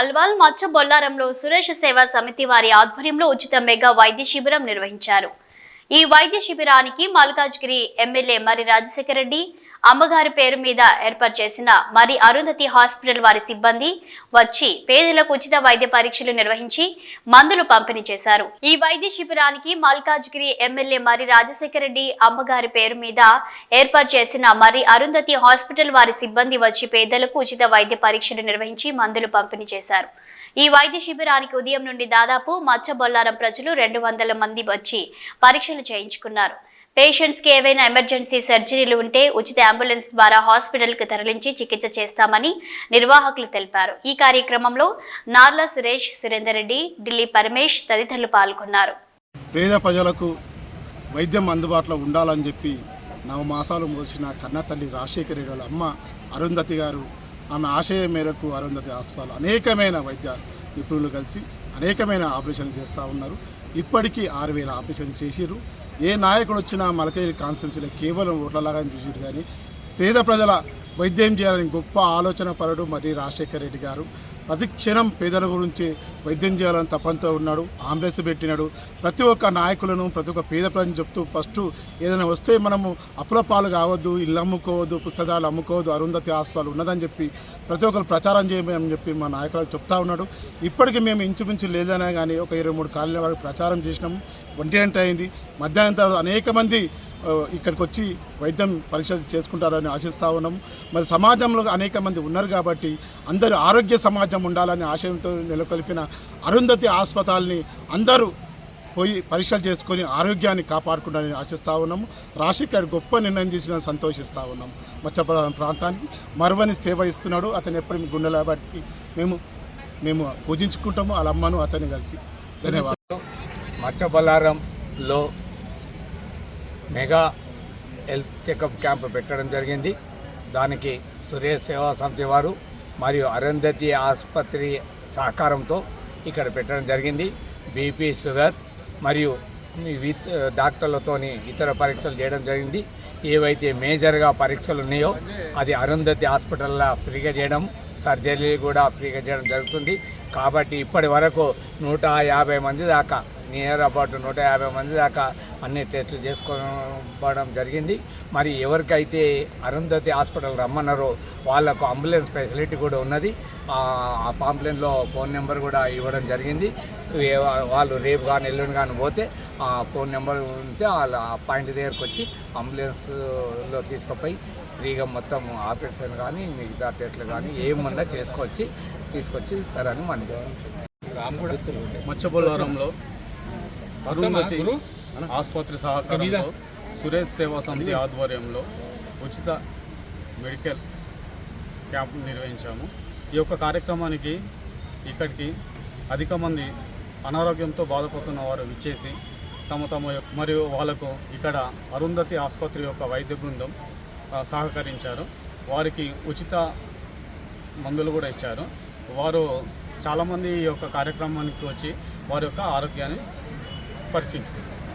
అల్వాల్ మచ్చ బొల్లారంలో సురేష్ సేవా సమితి వారి ఆధ్వర్యంలో ఉచిత మెగా వైద్య శిబిరం నిర్వహించారు. ఈ వైద్య శిబిరానికి మల్కాజ్గిరి ఎమ్మెల్యే మరి రాజశేఖర రెడ్డి అమ్మగారి పేరు మీద ఏర్పాటు చేసిన మరి అరుంధతి హాస్పిటల్ వారి సిబ్బంది వచ్చి పేదలకు ఉచిత వైద్య పరీక్షలు నిర్వహించి మందులు పంపిణీ చేశారు. ఈ వైద్య శిబిరానికి మల్కాజ్గిరి ఎమ్మెల్యే మరి రాజశేఖర రెడ్డి అమ్మగారి పేరు మీద ఏర్పాటు చేసిన మరి అరుంధతి హాస్పిటల్ వారి సిబ్బంది వచ్చి పేదలకు ఉచిత వైద్య పరీక్షలు నిర్వహించి మందులు పంపిణీ చేశారు. ఈ వైద్య శిబిరానికి ఉదయం నుండి దాదాపు మచ్చబొల్లారం ప్రజలు రెండు వందల మంది వచ్చి పరీక్షలు చేయించుకున్నారు. పేషెంట్స్కి ఏవైనా ఎమర్జెన్సీ సర్జరీలు ఉంటే ఉచిత అంబులెన్స్ ద్వారా హాస్పిటల్కు తరలించి చికిత్స చేస్తామని నిర్వాహకులు తెలిపారు. ఈ కార్యక్రమంలో నార్ల సురేష్ సురేందర్ రెడ్డి ఢిల్లీ పరమేష్ తదితరులు పాల్గొన్నారు. పేద ప్రజలకు వైద్యం అందుబాటులో ఉండాలని చెప్పి నవ మాసాలు మోసిన కన్న తల్లి రాజశేఖర రెడ్డి వాళ్ళ అమ్మ అరుంధతి గారు ఆమె ఆశయం మేరకు అరుంధతి హాస్పిటల్ అనేకమైన వైద్య నిపుణులు కలిసి అనేకమైన ఆపరేషన్లు చేస్తూ ఉన్నారు. ఇప్పటికీ ఆరు వేల ఆపరేషన్ చేసిరు ఏ నాయకుడు వచ్చినా మలకగిరి కాన్స్టెన్సీలో కేవలం ఓట్లలాగా చూసి కానీ పేద ప్రజల వైద్యం చేయాలని గొప్ప ఆలోచన పరుడు మరి రాజశేఖర్ రెడ్డి గారు. ప్రతి క్షణం పేదల గురించి వైద్యం చేయాలని తపంతో ఉన్నాడు అంబులెన్స్ పెట్టినాడు. ప్రతి ఒక్క నాయకులను ప్రతి ఒక్క పేద ప్రజలను చెప్తూ ఫస్ట్ ఏదైనా వస్తే మనము అప్పుల పాలు కావద్దు ఇల్లు అమ్ముకోవద్దు పుస్తకాలు అమ్ముకోవద్దు అరుంధతి హాస్పిటల్ ఉన్నదని చెప్పి ప్రతి ఒక్కరు ప్రచారం చేయమని చెప్పి మా నాయకులు చెప్తా ఉన్నాడు. ఇప్పటికీ మేము ఇంచుమించు లేదనే కానీ ఒక ఇరవై మూడు కాలనీ వరకు ప్రచారం చేసినాము. ఒంటి గంట అయింది. మధ్యాహ్నం తర్వాత అనేక మంది ఇక్కడికి వచ్చి వైద్యం పరీక్ష చేసుకుంటారని ఆశిస్తూ ఉన్నాం. మరి సమాజంలో అనేక మంది ఉన్నారు కాబట్టి అందరూ ఆరోగ్య సమాజం ఉండాలని ఆశయంతో నెలకొల్పిన అరుంధతి ఆస్పతాల్ని అందరూ పోయి పరీక్షలు చేసుకొని ఆరోగ్యాన్ని కాపాడుకుంటారని ఆశిస్తూ ఉన్నాము రాజశేఖర్ గొప్ప నిర్ణయం చేసిన సంతోషిస్తూ ఉన్నాం. మత్స్యప్రధాన ప్రాంతానికి మరువని సేవ ఇస్తున్నాడు. అతను ఎప్పుడు గుండెల బట్టి మేము మేము పూజించుకుంటాము. వాళ్ళ అమ్మను అతన్ని కలిసి. ధన్యవాదాలు. మచ్చబల్లారంలో మెగా హెల్త్ చెకప్ క్యాంప్ పెట్టడం జరిగింది. దానికి సురేష్ సేవా సమితి వారు మరియు అరుంధతి ఆసుపత్రి సహకారంతో ఇక్కడ పెట్టడం జరిగింది. బీపీ షుగర్ మరియు విత్ డాక్టర్లతోని ఇతర పరీక్షలు చేయడం జరిగింది. ఏవైతే మేజర్గా పరీక్షలు ఉన్నాయో అది అరుంధతి హాస్పిటల్లో ఫ్రీగా చేయడం సర్జరీ కూడా ఫ్రీగా చేయడం జరుగుతుంది. కాబట్టి ఇప్పటి వరకు నూట యాభై మంది దాకా నియర్ అబౌట్ నూట యాభై మంది దాకా అన్ని టెస్టులు చేసుకోవడం జరిగింది. మరి ఎవరికైతే అరుంధతి హాస్పిటల్ రమ్మన్నారో వాళ్ళకు అంబులెన్స్ ఫెసిలిటీ కూడా ఉన్నది. ఆ ఆ పాంప్లెన్లో ఫోన్ నెంబర్ కూడా ఇవ్వడం జరిగింది. వాళ్ళు రేపు కానీ ఎల్లుండి కానీ పోతే ఆ ఫోన్ నెంబర్ ఉంటే వాళ్ళ ఆ పాయింట్ దగ్గరకు వచ్చి అంబులెన్స్లో తీసుకుపోయి ఫ్రీగా మొత్తం ఆపరేషన్ కానీ మిగతా టెస్ట్లు కానీ ఏమన్నా చేసుకొచ్చి తీసుకొచ్చి ఇస్తారని మనకి మచ్చబొల్లారంలో అరుంధతి ఆసుపత్రి సహకారంలో సురేష్ సేవా సమితి ఆధ్వర్యంలో ఉచిత మెడికల్ క్యాంప్ నిర్వహించాము. ఈ యొక్క కార్యక్రమానికి ఇక్కడికి అధిక మంది అనారోగ్యంతో బాధపడుతున్న వారు విచ్చేసి తమ తమ మరియు వాళ్ళకు ఇక్కడ అరుంధతి ఆసుపత్రి యొక్క వైద్య బృందం సహకరించారు. వారికి ఉచిత మందులు కూడా ఇచ్చారు. వారు చాలామంది ఈ యొక్క కార్యక్రమానికి వచ్చి వారి యొక్క ఆరోగ్యాన్ని పరీక్షించుకుంటారు